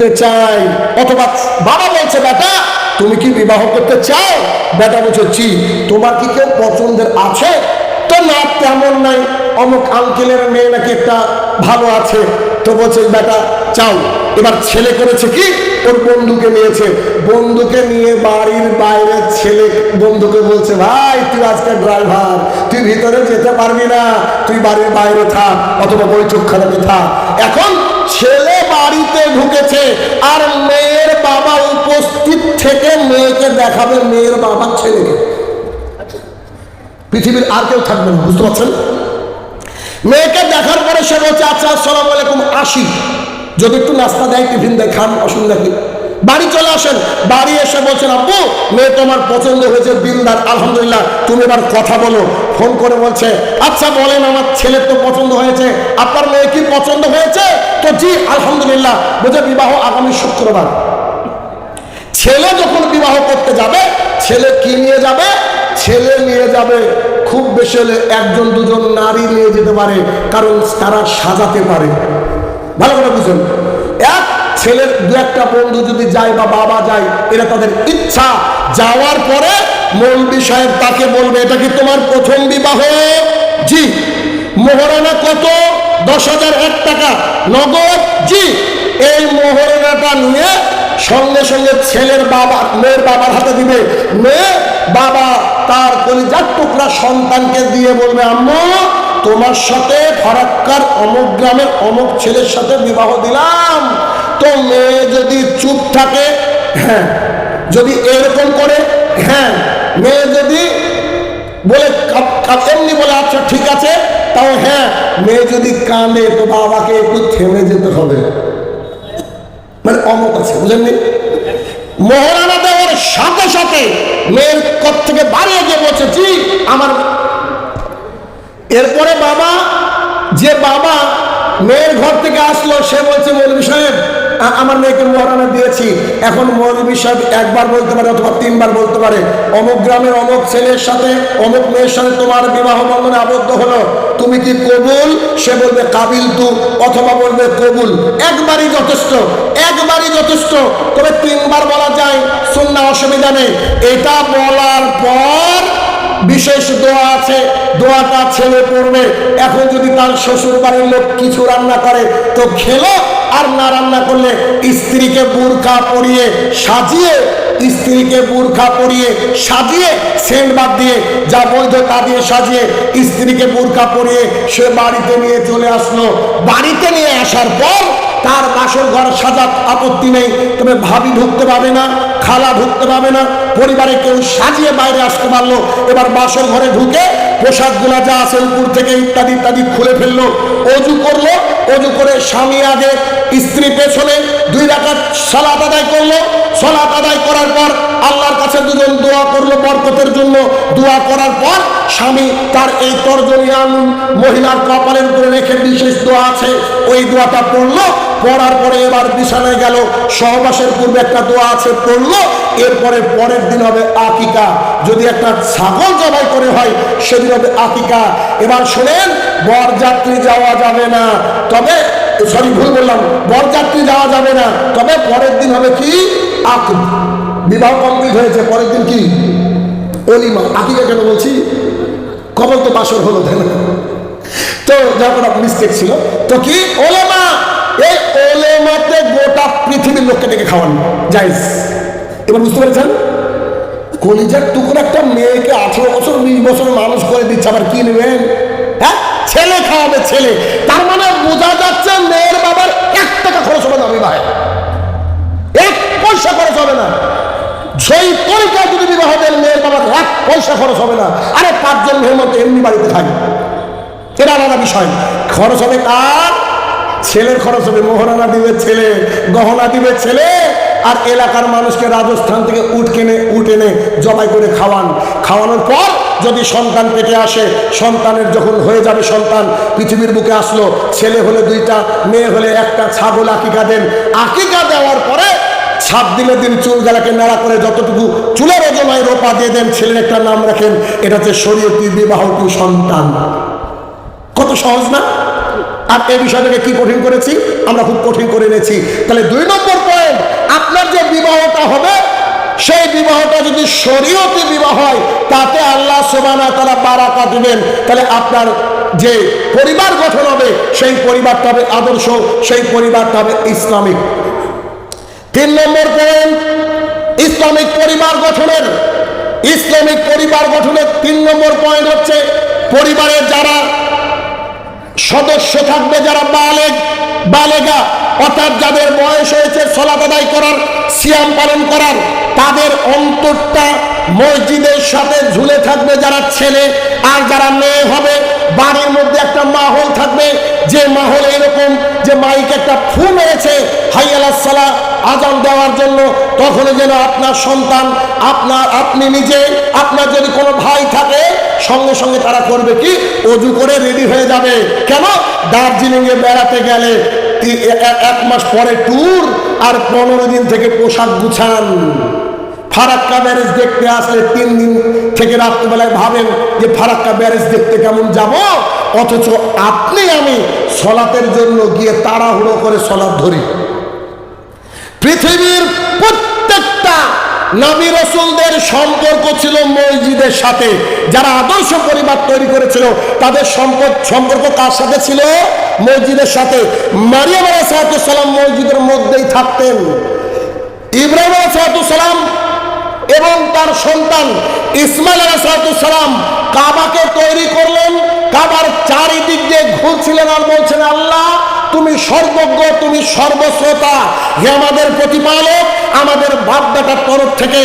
করতে চাই। অথবা বাবা বলছে, বেটা, তুমি কি বিবাহ করতে চাও? বেটা বলছে, জি। তোমার কি কেউ পছন্দের আছে? তো না, তেমন নাই। অমুক আঙ্কেলের মেয়ে নাকি একটা ভালো আছে। তো বলছে, বেটা, চাও। এবার ছেলে করেছে কি? ওর বন্ধুকে নিয়েছে। বন্ধুকে নিয়ে বাড়ির বাইরে ছেলে বন্ধুকে বলছে, ভাই, তুই আজকে ড্রাইভার তুই ভিতরে যেতে পারবি না। তুই বাড়ির বাইরে থাক, অথবা বৈঠকখানাতে থাক। এখন ছেলে বাড়িতে ঢুকেছে আর মেয়ের বাবা উপস্থিত থেকে মেয়েকে দেখাবে মেয়ের বাবা ছেলেকে। পৃথিবীর আর কেউ থাকবে না, বুঝতে পারছেন? মেয়েকে দেখার পরে সে বলছে আচ্ছা আসসালাম আলাইকুম, আসি। যদি একটু নাস্তা দেয়, টিফিন দেয়, খান, অসুবিধা কি? বাড়ি চলে আসেন, বাড়ি এসে বলছেন, আব্বু, মেয়ে তোমার পছন্দ হয়েছে, দিনদার, আলহামদুলিল্লাহ। তুমি এবার কথা বলো, ফোন করে বলছে আচ্ছা বলেন, আমার ছেলের তো পছন্দ হয়েছে, আপনার মেয়ে কি পছন্দ হয়েছে? তো জি, আলহামদুলিল্লাহ বুঝে বিবাহ আগামী শুক্রবার। ছেলে যখন বিবাহ করতে যাবে, ছেলে কি নিয়ে যাবে? ছেলে নিয়ে যাবে, খুব বেশি হলে একজন, দুজন নারী নিয়ে যেতে পারে, কারণ তারা সাজাতে পারে। ভালো করে বুঝুন। এক ছেলের দু একটা বন্ধু যদি যায় বা বাবা যায় এটা তাদের ইচ্ছা। যাওয়ার পরে মৌলবি সাহেব তাকে বলবে, এটা কি তোমার প্রথম বিবাহ? জি। মোহরানা কত? দশ হাজার এক টাকা। নগদ? জি। এই মোহরানাটা নিয়ে সঙ্গে সঙ্গে ছেলের বাবা, মেয়ের বাবার হাতে দিবে। মেয়ে বাবা তার কলিজার টুকরা সন্তানকে দিয়ে বলবে, আম্মু, তোমার সাথে ফারাক্কার অমুক গ্রামের অমুক ছেলের সাথে বিবাহ দিলাম। তো মেয়ে যদি চুপ থাকে হ্যাঁ যদি এরকম করে হ্যাঁ মেয়ে যদি বলে এমনি বলে আচ্ছা ঠিক আছে। তাও হ্যাঁ মেয়ে যদি কাঁদে তো বাবাকে একটু থেমে যেতে হবে। মানে অমত আছে বুঝলেননি মহারানা দেওয়ার সাথে সাথে মেয়ের কপ থেকে বাড়িয়ে গিয়ে বলছে, জি, আমার এরপরে বাবা, যে বাবা মেয়ের ঘর থেকে আসলো, সে বলছে মৌলবী সাহেব আমার মেয়েকে মহারানা দিয়েছি। এখন মৌলবী সাহেব একবার বলতে পারে অথবা তিনবার বলতে পারে, অমুক গ্রামের অমুক ছেলের সাথে, অমুক মেয়ের সাথে তোমার বিবাহ বন্ধনে আবদ্ধ হলো। তুমি কি কবুল? সে বলবে, কাবিল তু। অথবা বলবে, কবুল। একবারই যথেষ্ট একবারই যথেষ্ট। তবে তিনবার বলা যায় শুননা অসুবিধা নেই। এটা বলার পর বিশেষ দোয়া আছে, দোয়াটা ছেলে পড়বে। এখন যদি তার শ্বশুর বাড়ির লোক কিছু রান্না করে, তো খেলো, আর না রান্না করলে স্ত্রীকে বুরখা পরিয়ে সাজিয়ে, স্ত্রীকে বুরখা পরিয়ে সাজিয়ে, সেন্ট বাদ দিয়ে যা বৈধ তা দিয়ে সাজিয়ে, স্ত্রীকে বুরখা পরিয়ে সে বাড়িতে নিয়ে চলে আসলো। বাড়িতে নিয়ে আসার পর তার বাসর ঘর সাজাত আপত্তি নেই তবে ভাবি ঢুকতে পাবে না, খালা ঢুকতে পাবে না, পরিবারে কেউ সাজিয়ে বাইরে আসতে পারল। এবার বাসর ঘরে ঢুকে পোশাকগুলা যা আছে উপর থেকে ইত্যাদি ইত্যাদি খুলে ফেলল। অজু করল, অজু করে স্বামী আগে স্ত্রী পেছনে দুই রাখাত সালাত আদায় করল। সালাত আদায় করার পর আল্লাহর কাছে দুজন দোয়া করল বরকতের জন্য। দোয়া করার পর স্বামী তার এই তর্জনিয়ান মহিলার কপালের উপরে রেখে বিশেষ দোয়া আছে। ওই দোয়াটা পড়ল, পড়ার পরে এবার বিছানায় গেল। সহবাসের পূর্বে একটা দোয়া আছে, পড়ল। এরপরে পরের দিন হবে আকিকা। যদি একটা ছাগল জবাই করে হয়, সেদিন হবে আকিকা। এবার শোনেন, বরযাত্রী যাওয়া যাবে না। তবে সরি ভুল বললাম। বরযাত্রী যাওয়া যাবে না। তবে পরের দিন হবে কি? আক বিবাহ কমপ্লিট হয়েছে। পরের দিন কি? অলিমা আকিকা কেন বলছি? কবল তো বাসর হলো, তাই না? তো যখন মিস্টেক ছিল। তো কি? ওলেমা! এই ওলেমাতে গোটা পৃথিবীর লোককে ডেকে খাওয়ানো। যাইজ এবার বুঝতে পেরেছেন? কলিজার টুকুর একটা মেয়েকে আঠেরো বছর, বিশ বছর মানুষ করে দিচ্ছে। আবার কি নেবেন? হ্যাঁ? ছেলে খাওয়াবে ছেলে। তার মানে সেই তরিকায় যদি বিবাহ দেন মেয়ের বাবার এক পয়সা খরচ হবে না, আরে পাঁচজন মেয়ের মধ্যে এমনি বাড়িতে থাকে। এটা আলাদা বিষয়। খরচ হবে কার? ছেলের খরচ হবে, মোহরানা দিবে ছেলে, গহনা দিবে ছেলে, আর এলাকার মানুষকে রাজস্থান থেকে উঠ কেনে উঠ এনে জবাই করে খাওয়ান। খাওয়ানোর পর যদি সন্তান পেটে আসে, সন্তানের যখন হয়ে যাবে সন্তান, পৃথিবীর বুকে আসলো, ছেলে হলে দুইটা, মেয়ে হলে একটা, ছাগল আকিকা দেন। আকিকা দেওয়ার পরে সাত দিনের দিন চুল গালাকে নাড়া করে যতটুকু চুলের ওজন হয় রোপা দিয়ে দেন, ছেলের একটা নাম রাখেন, এটা হচ্ছে শরীয়তি বিবাহটি সন্তান। কত সহজ না? আর এই বিষয়টাকে কি কঠিন করেছি? আমরা খুব কঠিন করে এনেছি। তাহলে দুই নম্বর পয়েন্ট আপনার যে বিবাহটা হবে, সেই বিবাহটা যদি শরীয়তি বিবাহ হয়, তাতে আল্লাহ সোবানা তারা বারাকা দিবেন। তাহলে আপনার যে পরিবার গঠন হবে, সেই পরিবারটা হবে আদর্শ, সেই পরিবারটা হবে ইসলামিক। তিন নম্বর পয়েন্ট, ইসলামিক পরিবার গঠনের, ইসলামিক পরিবার গঠনের তিন নম্বর পয়েন্ট হচ্ছে পরিবারের যারা সদস্য থাকবে, যারা বালেগ, বালেগা, অর্থাৎ যাদের বয়স হয়েছে সলাত আদায় করার, সিয়াম পালন করার, তাদের অন্তরটা মসজিদের সাথে ঝুলে থাকবে যারা ছেলে আর যারা মেয়ে হবে। বাড়ির মধ্যে একটা মাহল থাকবে। যে মাহল এরকম যে মাইক একটা ফু মেরেছে হাইয়ালাসালা আজান দেওয়ার জন্য তখন যেন আপনার সন্তান, আপনার, আপনি নিজে, আপনার যদি কোনো ভাই থাকে, সঙ্গে সঙ্গে তারা করবে কি? অজু করে রেডি হয়ে যাবে। কেন? দার্জিলিং এ বেড়াতে গেলে এক মাস পরে ট্যুর আর পনেরো দিন থেকে পোশাক গুছান। ফারাক্কা ব্যারেজ দেখতে আসলে তিন দিন থেকে রাত্রিবেলায় ভাবেন যে ফারাক্কা ব্যারেজ দেখতে কেমন যাব? অথচ আপনি আমি সলাতের জন্য গিয়ে তাড়াহুড়ো করে সলাৎ ধরি। পৃথিবীর প্রত্যেকটা নবী রসুলদের সম্পর্ক ছিল মসজিদের সাথে। যারা আদর্শ পরিবার তৈরি করেছিল, তাদের সম্পর্ক সম্পর্ক কার সাথে ছিল? মসজিদের সাথে। মারিয়াম সালাম মসজিদের মধ্যেই থাকতেন। ইব্রাহিম সালাম এবং তার সন্তান ইসমাইল সালাম কাবাকে তৈরি করলেন। কাবার চারিদিক দিয়ে ঘুরছিলেন আর বলছেন, আল্লাহ, তুমি সর্বজ্ঞ, তুমি সর্বশ্রোতা। হে আমাদের প্রতিপালক, আমাদের বাপদাটার তরফ থেকে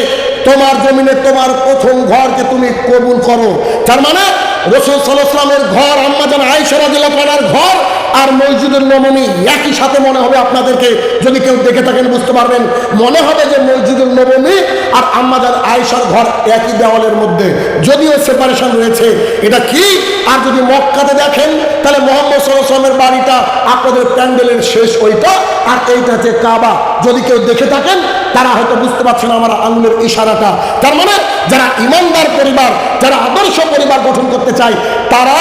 তোমার জমিনে তোমার প্রথম ঘরকে তুমি কবুল করো। তার মানে রসুল সাল্লামের ঘর আম্মাজান আইসরাদিল্লাহ ঘর আর মসজিদুল নবমী একই সাথে মনে হবে আপনাদেরকে। যদি কেউ দেখে থাকেন বুঝতে পারবেন, মনে হবে যে মসজিদুল নবমী আর আম্মাজান আয়েশার ঘর একই দেওয়ালের মধ্যে। যদিও সেপারেশন রয়েছে, এটা কি? আর যদি মক্কাতে দেখেন, তাহলে মোহাম্মদ সাল্লামের বাড়িটা আপনাদের প্যান্ডেলের শেষ ওইটা আর এইটা হচ্ছে কাবা। যদি কেউ দেখে থাকেন, তারা হয়তো বুঝতে পারছেন আমার আঙুলের ইশারাটা। তার মানে যারা ইমানদার পরিবার, যারা আদর্শ পরিবার গঠন করতে চায় তারা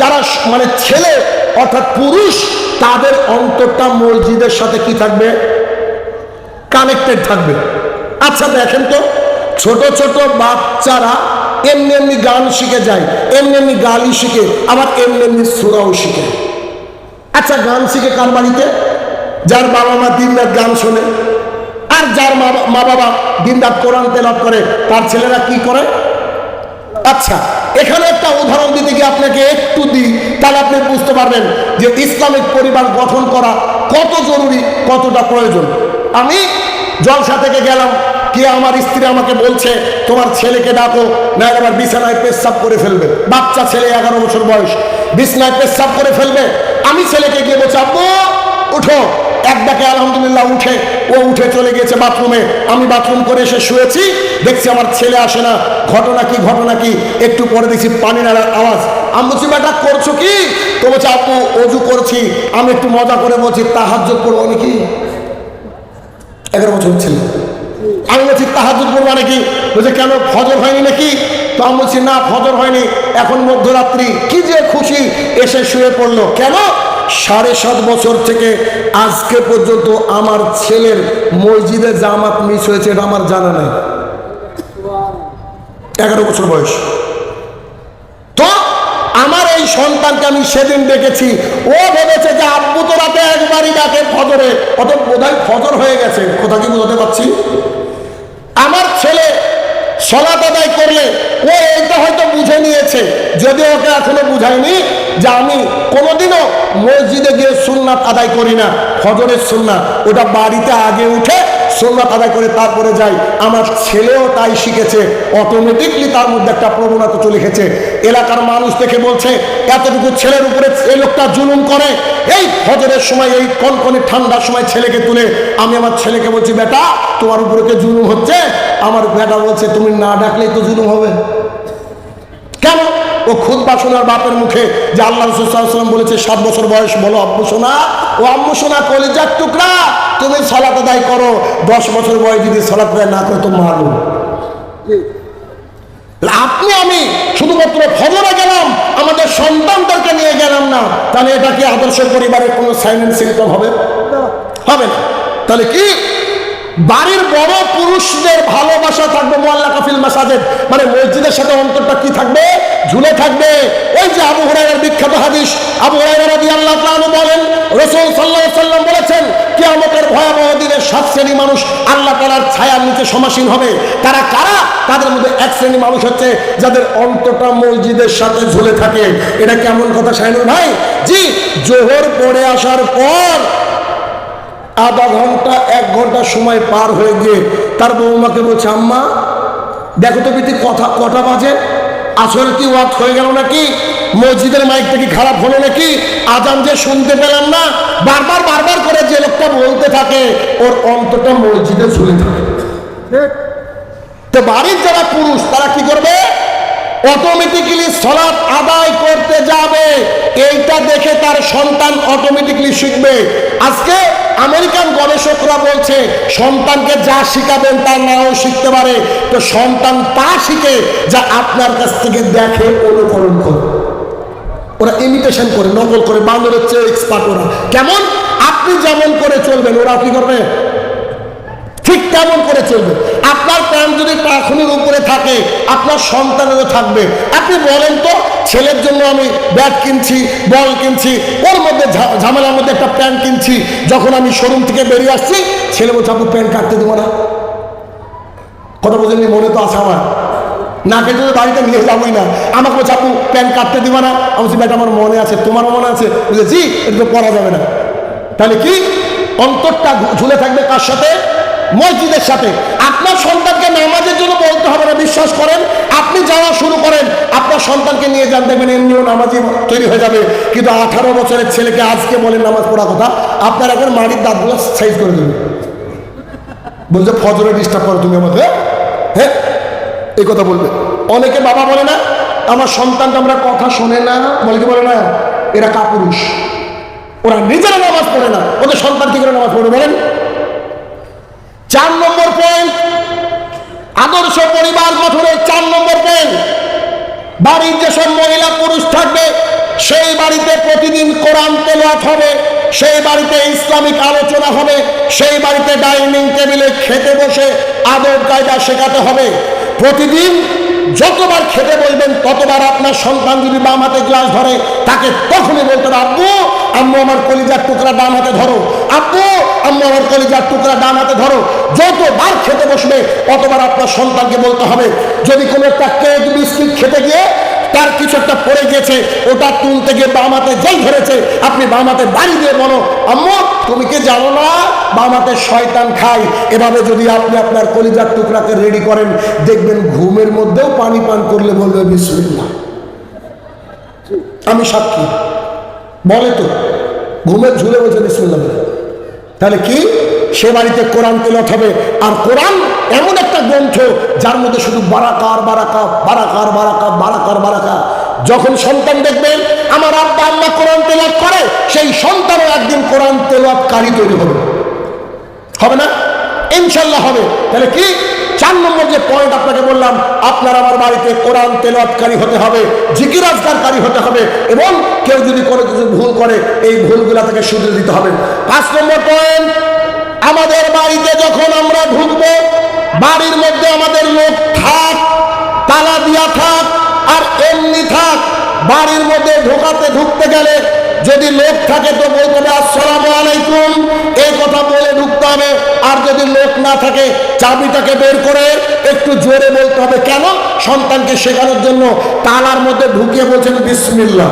যারা মানে ছেলে অর্থাৎ পুরুষ, তাদের অন্তরটা মসজিদের সাথে কি থাকবে? কানেক্টেড থাকবে। আচ্ছা দেখেন তো, ছোট ছোট বাচ্চারা এমনি এমনি গান শিখে যায়, এমনি এমনি গালি শিখে, আবার এমনি এমনি সুরাও শিখে। আচ্ছা গান শিখে কার বাড়িতে? যার বাবা মা দিন রাত গান শোনে। আর যার মা মা বাবা দিন রাত কোরআন তেলাপ করে, তার ছেলেরা কি করে? আচ্ছা এখানে একটা উদাহরণ দিতে গিয়ে আপনাকে একটু দিই তাহলে আপনি বুঝতে পারবেন যে ইসলামিক পরিবার গঠন করা কত জরুরি, কতটা প্রয়োজন। আমি জলসা থেকে গেলাম, কি আমার স্ত্রী আমাকে বলছে, তোমার ছেলেকে ডাকো, না এবার বিছানায় পেশাব করে ফেলবে। বাচ্চা ছেলে এগারো বছর বয়স, বিছানায় পেশাব করে ফেলবে। আমি ছেলেকে গিয়ে বলছি, আব্বু, উঠো। এক ডাকে আলহামদুলিল্লাহ উঠে, ও উঠে চলে গেছে বাথরুমে। আমি বাথরুম করে এসে শুয়েছি, দেখছি আমার ছেলে আসে না। ঘটনা কি ঘটনা কি? একটু পরে দেখছি পানি নাড়ার আওয়াজ। আমি বলছি, বেটা, করছ কি? তো বলছে, আপু, অজু করছি। আমি একটু মজা করে বলছি তাহাজ করব নাকি? এগারো বছর ছেলে। আমি বলছি তাহাজ করব নাকি? বলছে, কেন, ফজর হয়নি নাকি? তো আমি বলছি, না, ফজর হয়নি। এখন মধ্যরাত্রি। কি যে খুশি এসে শুয়ে পড়ল। কেন? সাড়ে সাত বছর থেকে আজকে পর্যন্ত আমার ছেলের মসজিদে জামাত মিস হয়েছে, এটা আমার জানা নাই। এগারো বছর বয়স। তো আমার এই সন্তানকে আমি সেদিন দেখেছি। ও ভেবেছে যে আব্বু তো রাতে একবারই ডাকে ফজরে অত বোধহয় ফজর হয়ে গেছে। কোথা কি বোঝাতে পারছি? সলাত আদায় করলে ও এইটা হয়তো বুঝে নিয়েছে, যদি ওকে এখনও বুঝায়নি যে আমি কোনোদিনও মসজিদে গিয়ে সুন্নাত আদায় করি না, ফজরের সুন্নাত, ওটা বাড়িতে আগে উঠে সুন্নাত আদায় করে তারপরে যাই। আমার ছেলেও তাই শিখেছে। অটোমেটিকলি তার মধ্যে একটা প্রবণতা চলে গেছে এলাকার মানুষ দেখে বলছে, এতটুকু ছেলের উপরে এই লোকটা জুলুম করে। এই ফজরের সময়, এই কনকনে ঠান্ডার সময় ছেলেকে তুলে আমি আমার ছেলেকে বলছি, বেটা, তোমার উপরে কে জুলুম হচ্ছে। আমার বেটা বলছে, তুমি না ডাকলেই তো জুলুম হবে। কেন? ও খুদ বাসনার বাপের মুখে যে আল্লাহ রসুলাম বলেছে, সাত বছর বয়স, বলো আব্বু সোনা ও আম্মু সোনা কলিজার টুকরা, তুমি সালাত আদায় করো। দশ বছর বয়স যদি সালাত আদায় না করে, তো মারো আপনি, আমি শুধুমাত্র ফজরে গেলাম, আমাদের সন্তানদেরকে নিয়ে গেলাম না। তাহলে এটা কি আদর্শ পরিবারের কোনো সাইলেন্ট সিমটম হবে? হবে না। তাহলে কি? বাড়ির বড় পুরুষদের ভালোবাসা থাকবে মোয়াল্লা কাফিল মাসাজেদ। মানে মসজিদের সাথে অন্তরটা কি থাকবে? ঝুলে থাকবে। ওই যে আবু হুরাইরার বিখ্যাত হাদিস, আবু হুরাইরা রাদিয়াল্লাহু তাআলা বলেন, রাসূল সাল্লাল্লাহু আলাইহি সাল্লাম বলেছেন, কিয়ামতের ভয়াবহ দিনে সাত শ্রেণি মানুষ আল্লাহ তাআলার ছায়ার নিচে সমাসীন হবে। তারা কারা? তাদের মধ্যে এক শ্রেণি মানুষ হচ্ছে যাদের অন্তরটা মসজিদের সাথে ঝুলে থাকে। এটা কেমন কথা শাহিনুর ভাই? জি, জোহর পড়ে আসার পর আধা ঘণ্টা, এক ঘণ্টা সময় পার হয়ে গিয়ে তার বৌমাকে বলছে, আম্মা, দেখো তো বিতি কথা, কটা বাজে? আসলে কি ওয়াত হয়ে গেল নাকি? মসজিদের মাইকটা কি খারাপ হলো নাকি? আজান যে শুনতে পেলাম না বারবার বারবার করে যে লোকটা বলতে থাকে ওর অন্তটা মসজিদে ঝুলে থাকে। তো বাড়ির যারা পুরুষ তারা কি করবে? অটোমেটিক্যালি সলাৎ আদায় করতে যাবে। এইটা দেখে তার সন্তান অটোমেটিক্যালি শিখবে। আজকে আমেরিকান গবেষকরা বলছে, সন্তানকে যা শিখাবেন তা নাও শিখতে পারে। তো সন্তান তা শিখে যা আপনার কাছ থেকে দেখে, অনুকরণ করে। ওরা ইমিটেশন করে, নকল করে, বান্দরের চেয়ে এক্সপার্ট ওরা। কেমন? আপনি যেমন করে চলবেন, ওরা কি করবে? ঠিক তেমন করে চলবে। আপনার প্যান্ট যদি টাখুনির উপরে থাকে, আপনার সন্তানেরও থাকবে। আপনি বলেন তো, ছেলের জন্য আমি ব্যাট কিনছি, বল কিনছি, ওর মধ্যে ঝামেলার মধ্যে একটা প্যান্ট কিনছি, যখন আমি শোরুম থেকে বেরিয়ে আসছি, ছেলে বলছে আপনি প্যান্ট কাটতে দেবো না। কথা বোঝেননি? মনে তো আছে আমার। নাকে যদি বাড়িতে নিয়ে যাবোই না। আমাকে বলছে, আপু প্যান্ট কাটতে দিবা না। আমি বলছি, ব্যাটা, আমার মনে আছে তোমার মনে আছে। বুঝেছি এটা তো যাবে না। তাহলে কি? অন্তরটা ঝুলে থাকবে কার সাথে? মসজিদের সাথে। আপনার সন্তানকে নামাজের জন্য বলতে হবে না, বিশ্বাস করেন, আপনি যাওয়া শুরু করেন, আপনার সন্তানকে নিয়ে যান, দেখবেন এমনিও নামাজি তৈরি হয়ে যাবে। কিন্তু আঠারো বছরের ছেলেকে আজকে বলেন নামাজ পড়া কথা, আপনার এখন মাড়ির দাঁতগুলো সাইজ করে দেবে। বলছে, ফজরে ডিস্টার্ব করো তুমি আমাকে হ্যাঁ? এই কথা বলবে। অনেকে বাবা বলে না, আমার সন্তানটা আমরা কথা শোনে না। বলে কি বলে না? এরা কাপুরুষ। ওরা নিজেরা নামাজ পড়ে না। ওদের সন্তান কি করে নামাজ পড়ে বলেন? চার নম্বর পয়েন্ট আদর্শ পরিবার গঠনের চার নম্বর পয়েন্ট বাড়ির যেসব মহিলা পুরুষ থাকবে, সেই বাড়িতে প্রতিদিন কোরআন তেলাত হবে, সেই বাড়িতে ইসলামিক আলোচনা হবে, সেই বাড়িতে ডাইনিং টেবিলে খেতে বসে আদব কায়দা শেখাতে হবে। প্রতিদিন যতবার খেতে বলবেন, ততবার আপনার সন্তান যদি বাম হাতে গ্লাস ধরে, তাকে তখনই বলতে আব্বু, আম্মু আমার কলিজার টুকরা ডান হাতে ধরো। আব্বু, আম্মু আমার কলিজার টুকরা ডান হাতে ধরো। যতবার খেতে বসবে, ততবার আপনার সন্তানকে বলতে হবে, যদি কোনো একটা কেক, বিস্কিট খেতে গিয়ে তার কিছু একটা পড়ে গেছে ওটা তুলতে গিয়ে বামাতে যেই ধরেছে, আপনি বাম হাতে বাড়ি দিয়ে বলো, আম্মু তুমি কি জানো না? বামাতে শয়তান খায়। এভাবে যদি আপনি আপনার কলিজার টুকরাকে রেডি করেন, দেখবেন ঘুমের মধ্যেও পানি পান করলে বলবে, বিসমিল্লাহ। আমি সাক্ষী। বলে তো ঘুমের ঝুলে বলছে, বিসমিল্লাহ। বলে তাহলে কি? সে বাড়িতে কোরআন তেলত হবে। আর কোরআন এমন একটা গ্রন্থ, যার মধ্যে শুধু বারাকার, বারাকা বারাকার বারাকা বারাকার, বারাকা। যখন সন্তান দেখবেন আমার আব্বা আম্মা কোরআন তেলাত করে, সেই সন্তানও একদিন কোরআন তেলাতকারী তৈরি হবে। হবে না? ইনশাল্লাহ হবে। তাহলে কি? চার নম্বর যে পয়েন্ট আপনাকে বললাম, আপনার আমার বাড়িতে কোরআন তেলাওয়াতকারী হতে হবে জিকিরাজগারকারী হতে হবে, এবং কেউ যদি কোনো কিছু ভুল করে, এই ভুলগুলা থেকে শুধরে দিতে হবে। পাঁচ নম্বর পয়েন্ট আমাদের বাড়িতে যখন আমরা ঢুকবো, বাড়ির মধ্যে আমাদের লোক থাক, তালা দিয়া থাক, আর এমনি থাক বাড়ির মধ্যে ঢোকাতে, ঢুকতে গেলে যদি লোক থাকে তো বলতে হবে, আসসালামু আলাইকুম। এই কথা বলে ঢুকতে হবে। আর যদি লোক না থাকে, চাবিটাকে বের করে একটু জোরে বলতে হবে, কেন? সন্তানকে শেখানোর জন্য তালার মধ্যে ঢুকিয়ে বলছেন, বিসমিল্লাহ।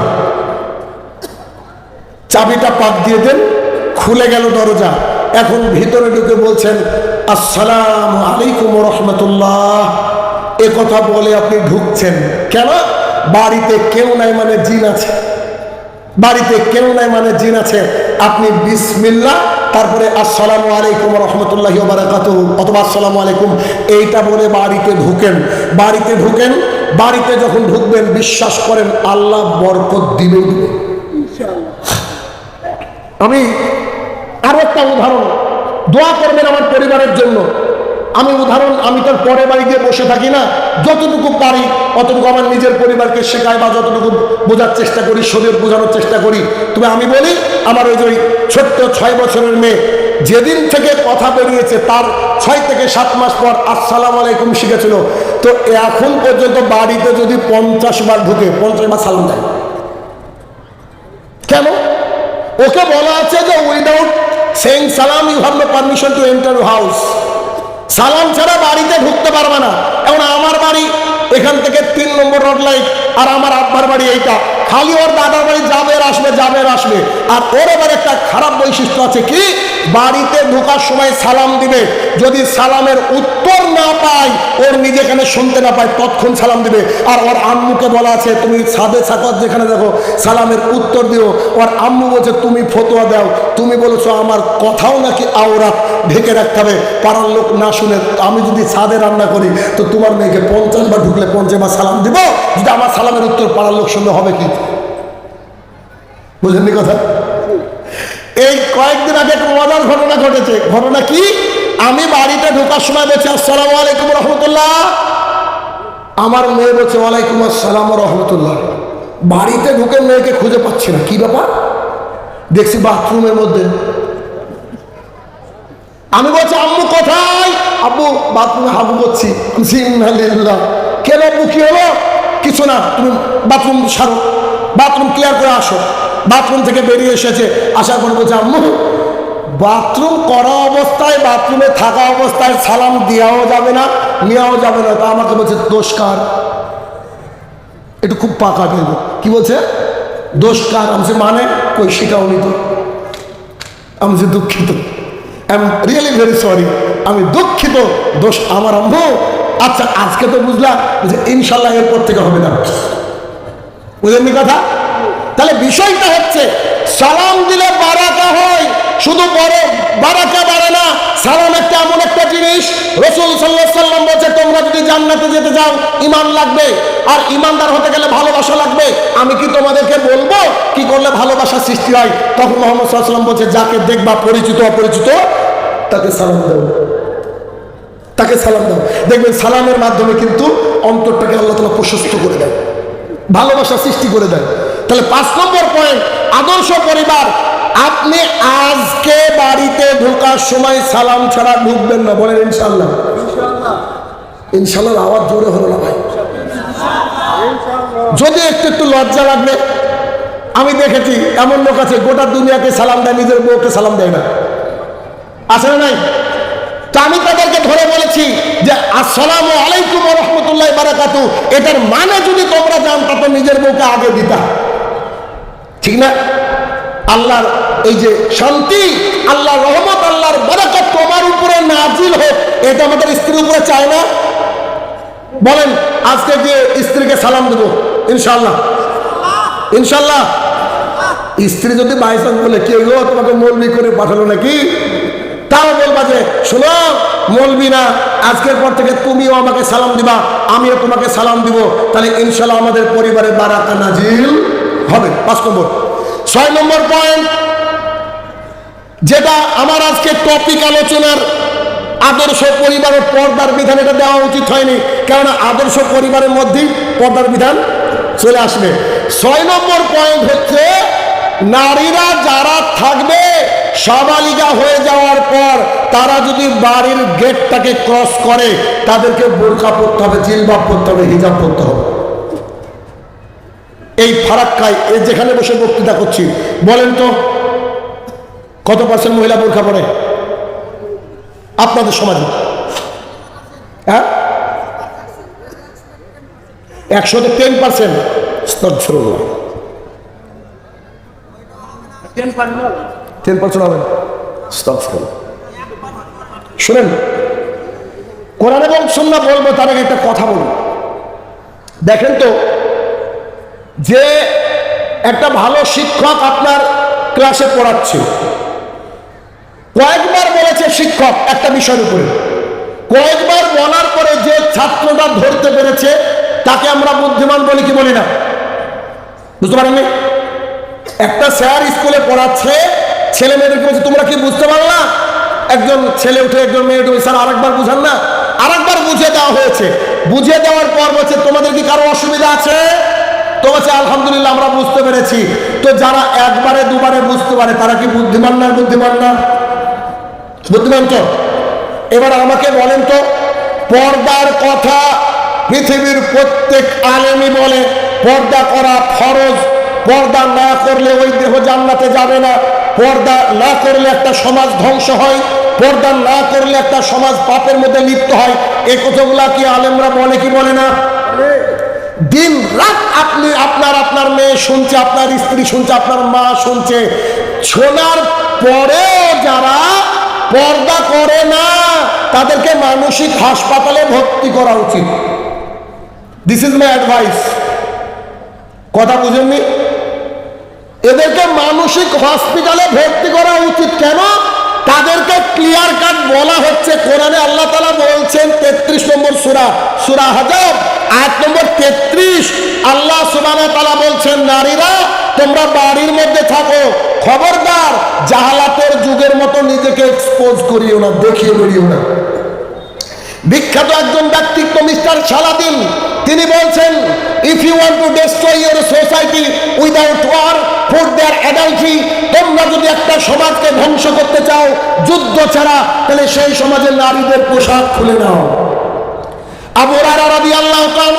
চাবিটা পাক দিয়ে দেন, খুলে গেল দরজা। এখন ভিতরে ঢুকে বলছেন, আসসালাম আলাইকুম রহমতুল্লাহ। এ কথা বলে আপনি ঢুকছেন। কেন? বাড়িতে কেউ নাই মানে জিন আছে। বাড়িতে কেউ নাই মানে জিন আছে। আপনি বিসমিল্লাহ, তারপরে আসসালামু আলাইকুম রহমতুল্লাহি বারাকাতু অথবা আসসালামু আলাইকুম, এইটা বলে বাড়িতে ঢুকেন। বাড়িতে ঢুকেন, বাড়িতে যখন ঢুকবেন, বিশ্বাস করেন আল্লাহ বরকত দিবেই দিবে। আমি আরও একটা উদাহরণ, দোয়া করবেন আমার পরিবারের জন্য। আমি উদাহরণ, আমি তোর পরে বাড়ি গিয়ে বসে থাকি না। যতটুকু পারি, অতটুকু আমার নিজের পরিবারকে শেখাই বা যতটুকু বোঝার চেষ্টা করি, শরীর বোঝানোর চেষ্টা করি। তবে আমি বলি, আমার ওই যে ছোট্ট ছয় বছরের মেয়ে, যেদিন থেকে কথা বেরিয়েছে, তার ছয় থেকে সাত মাস পর আসসালাম আলাইকুম শিখেছিল। তো এখন পর্যন্ত বাড়িতে যদি পঞ্চাশ বার ঢুকে, পঞ্চাশ বার সালাম দেয়। কেন? ওকে বলা আছে যে উইদাউট সেইং সালাম you have no permission to enter house সালাম ছাড়া বাড়িতে ঢুকতে পারবে না। এখন এখান থেকে তিন নম্বর রোড লাইট আর আমার আব্বার বাড়ি এইটা। খালি ওর দাদার বাড়ি যাবে আসবে যাবে আসবে। আর ওর এবার একটা খারাপ বৈশিষ্ট্য আছে কি? বাড়িতে ঢোকার সময় সালাম দিবে। যদি সালামের উত্তর না পায়, ওর নিজে এখানে শুনতে না পায়, তৎক্ষণ সালাম দিবে। আর ওর আম্মুকে বলা আছে, তুমি সাদে সাকত যেখানে দেখো, সালামের উত্তর দিও। ওর আম্মু বলছে, তুমি ফতোয়া দাও। তুমি বলেছ, আমার কথাও নাকি আওরাত ঢেকে রাখতে হবে। পাড়ার লোক না শুনে আমি যদি সাদে রান্না করি, তো তোমার মেয়েকে পঞ্চাশ বার ঢুকলে পঞ্চাশ বার সালাম দিব, যদি আমার সালামের উত্তর পাড়ার লোক শুনলে হবে কি? বুঝলেননি কথা? এই কয়েকদিন আগে একটা মজার ঘটনা ঘটেছে। ঘটনা কি? আমি বাড়িতে ঢোকার সময় বলছি, আসসালামু আলাইকুম রহমতুল্লাহ। আমার মেয়ে বলছে, ওয়ালাইকুম আসসালাম রহমতুল্লাহ। বাড়িতে ঢুকে মেয়েকে খুঁজে পাচ্ছি না। কি ব্যাপার? দেখছি বাথরুমের মধ্যে। আমি বলছি, আম্মু কোথায়? আব্বু, বাথরুমে হাবু করছি। সিন্নালিল্লাহ আব্বু কি হলো? কিছু না, তুমি বাথরুম সারো। বাথরুম ক্লিয়ার করে আসো। বাথরুম থেকে বেরিয়ে এসেছে। আসার পরে বলছে, আম্মু বাথরুম করা অবস্থায় বাথরুমে থাকা অবস্থায় সালাম দেওয়াও যাবে না, নেওয়াও যাবে না। তা আমাকে বলছে দোষকার একটু খুব পাকা কিন্তু কি বলছে? দোষকার আমি মানে? কই, সেটাও নিত আমি যে দুঃখিত। I am really very sorry আমি, দুঃখিত। দোষ আমার, আম্মু। আচ্ছা আজকে তো বুঝলাম যে ইনশাল্লাহ এরপর থেকে হবে না। বুঝলেননি কথা? তাহলে বিষয়টা হচ্ছে, সালাম দিলে বারাকা হয়, শুধু বড় বারাকা বাড়ে না, সালাম একটা এমন একটা জিনিস, রসুল সাল্লাম বলছে, তোমরা যদি জান্নাতে যেতে যাও ইমান লাগবে, আর ইমানদার হতে গেলে ভালোবাসা লাগবে। আমি কি তোমাদেরকে বলব, কি করলে ভালোবাসা সৃষ্টি হয়? তখন মোহাম্মদ সাল্লাম বলছে, যাকে দেখবা পরিচিত, অপরিচিত, তাকে সালাম দাও। তাকে সালাম দাও। দেখবেন সালামের মাধ্যমে কিন্তু অন্তরটাকে আল্লাহ তালা প্রশস্ত করে দেয়। ভালোবাসা সৃষ্টি করে দেয়। তাহলে পাঁচ নম্বর পয়েন্ট আদর্শ পরিবার। আপনি আজকে বাড়িতে ঢোকার সময় সালাম ছাড়া ঢুকবেন না বলেন ইনশাল্লাহ ইনশাল্লাহ আওয়াজ জোরে হলো না ভাই? যদি একটু একটু লজ্জা লাগবে আমি দেখেছি এমন লোক আছে গোটা দুনিয়াকে সালাম দেয় নিজের বউকে সালাম দেয় না। আছে না নাই? আমি তাদেরকে ধরে বলেছি যে, আসসালামু আলাইকুম রহমতুল্লাহ বারাকাতু। এটার মানে যদি তোমরা জানতা তো নিজের বউকে আগে দিতা। ঠিক না? আল্লাহর এই যে শান্তি, আল্লাহর রহমত, আল্লাহর বারাকাত তোমার উপরে নাজিল হোক, এটা আমাদের স্ত্রীর উপরে চায় না। বলেন, আজকে গিয়ে স্ত্রীকে সালাম দেবো ইনশাল্লাহ ইনশাল্লাহ স্ত্রী যদি বাইসান বলে, কে গো, তোমাকে মলবি করে পাঠালো নাকি? তাও বলবা যে, শোনো মলবি না আজকের পর থেকে তুমিও আমাকে সালাম দিবা, আমিও তোমাকে সালাম দিব। তাহলে ইনশাল্লাহ আমাদের পরিবারের বারাকা নাজিল হবে। পাঁচ নম্বর। ছয় নম্বর পয়েন্ট যেটা আমার আজকে টপিক আলোচনার আদর্শ পরিবারের পর্দার বিধান, এটা দেওয়া উচিত হয়নি। কেননা আদর্শ পরিবারের মধ্যেই পর্দার বিধান চলে আসবে। ছয় নম্বর পয়েন্ট হচ্ছে, নারীরা যারা থাকবে সবালিকা হয়ে যাওয়ার পর তারা যদি বাড়ির গেটটাকে ক্রস করে, তাদেরকে বোরকা পরতে হবে, জিলবাব পরতে হবে, হিজাব পরতে হবে। এই ফারাক্কায়, এই যেখানে বসে বক্তৃতা করছি, বলেন তো, কত পার্সেন্ট মহিলা বোরখা পরে? আপনাদের সমাজে। হ্যাঁ? একশোতে টেন পার্সেন্ট স্তর টেন পার্সেন্ট হবে স্তর শুনেন, কোরআন এবং সন্না বলব, তার আগে একটা কথা বলব দেখেন তো, যে একটা ভালো শিক্ষক আপনার ক্লাসে পড়াচ্ছে, কয়েকবার বলেছে শিক্ষক, একটা বিষয়ের উপরে। কয়েকবার বলার পরে যে ছাত্রটা ধরতে পেরেছে, তাকে আমরা বুদ্ধিমান বলি কি বলি না? বুঝতে পারেননি? একটা স্যার স্কুলে পড়াচ্ছে ছেলে মেয়েদেরকে বলছে, তোমরা কি বুঝতে পারলা একজন ছেলে উঠে একজন মেয়ে উঠে স্যার, আরেকবার বুঝান না। আরেকবার বুঝিয়ে দেওয়া হয়েছে। বুঝিয়ে দেওয়ার পর বলছে, তোমাদের কি কারও অসুবিধা আছে? তো বলছে, আলহামদুলিল্লাহ, আমরা বুঝতে পেরেছি। তো যারা একবারে দুবারে বুঝতে পারে, তারা কি বুদ্ধিমান না বুদ্ধিমান না? বুদ্ধিমান তো? এবার আমাকে বলেন তো, পর্দার কথা পৃথিবীর প্রত্যেক আলেমি বলে, পর্দা করা ফরজ, পর্দা না করলে ওই দেহ জান্নাতে যাবে না। পর্দা না করলে একটা সমাজ ধ্বংস হয়, পর্দা না করলে একটা সমাজ পাপের মধ্যে লিপ্ত হয়। এই কথাগুলা কি আলেমরা বলে কি বলে না? দিন রাত আপনি, আপনার আপনার মেয়ে শুনছে, আপনার স্ত্রী শুনছে, আপনার মা শুনছে, শোনার পরেও যারা পর্দা করে না, তাদেরকে মানসিক হাসপাতালে ভর্তি করা উচিত। দিস ইজ মাই অ্যাডভাইস কথা বুঝেননি? এদেরকে মানসিক হসপিটালে ভর্তি করা উচিত কেন? তাদেরকে ক্লিয়ার কাট বলা হচ্ছে। কোরআনে আল্লাহ তালা বলছেন, তেত্রিশ নম্বর সুরা সুরা হাজার আট নম্বর তেত্রিশ। আল্লাহ সুবানা তালা বলছেন, নারীরা, তোমরা বাড়ির মধ্যে থাকো, খবরদার, জাহালাতের যুগের মতো নিজেকে এক্সপোজ করিও না, দেখিয়ে বেরিও না। বিখ্যাত একজন ব্যক্তিত্ব, মিস্টার সালাদিন, তিনি বলছেন if you want to destroy your society without war food there adultery তোমরা যদি একটা সমাজকে ধ্বংস করতে চাও, যুদ্ধ ছাড়া, তাহলে সেই সমাজের নারীদের পোশাক খুলে নাও।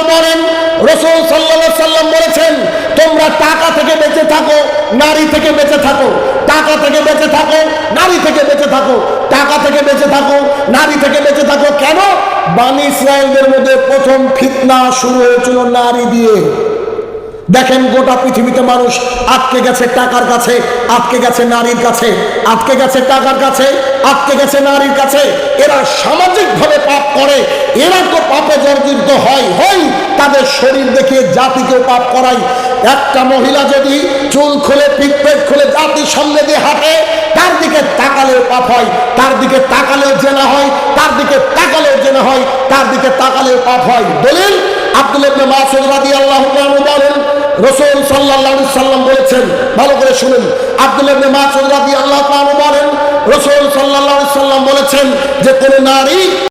বলেন, রাসূল সাল্লাল্লাহু সাল্লাম বলেছেন, তোমরা টাকা থেকে বেঁচে থাকো, নারী থেকে বেঁচে থাকো। টাকা থেকে বেঁচে থাকো, নারী থেকে বেঁচে থাকো। টাকা থেকে বেঁচে থাকো, নারী থেকে বেঁচে থাকো। কেন? বানি ইসরায়েলদের মধ্যে প্রথম ফিতনা শুরু হয়েছিল নারী দিয়ে। দেখেন গোটা পৃথিবীতে মানুষ আটকে গেছে টাকার কাছে, আটকে গেছে নারীর কাছে, আটকে গেছে টাকার কাছে, আটকে গেছে নারীর কাছে। এরা সামাজিকভাবে পাপ করে, এরা তো পাপে জর্জরিত হয় হয় তাদের শরীর দেখিয়ে জাতিকেও পাপ করায়। একটা মহিলা যদি চুল খুলে পিকপেট খুলে জাতির সামনে দিয়ে হাঁটে, তার দিকে তাকালেও পাপ হয়, তার দিকে তাকালেও জেনা হয়, তার দিকে তাকালেও জেনা হয়, তার দিকে তাকালেও পাপ হয়। দলিল আব্দুল ইবনে মাসউদ রাদিয়াল্লাহু তাআলা বলেন রাসূল সাল্লাহ সাল্লাম বলেছেন, ভালো করে শুনুন। আব্দুল মাসউদ রাদিয়াল্লাহু তাআলা বলেন, রসুল সাল্লাল্লাহু সাল্লাম বলেছেন যে কোন নারী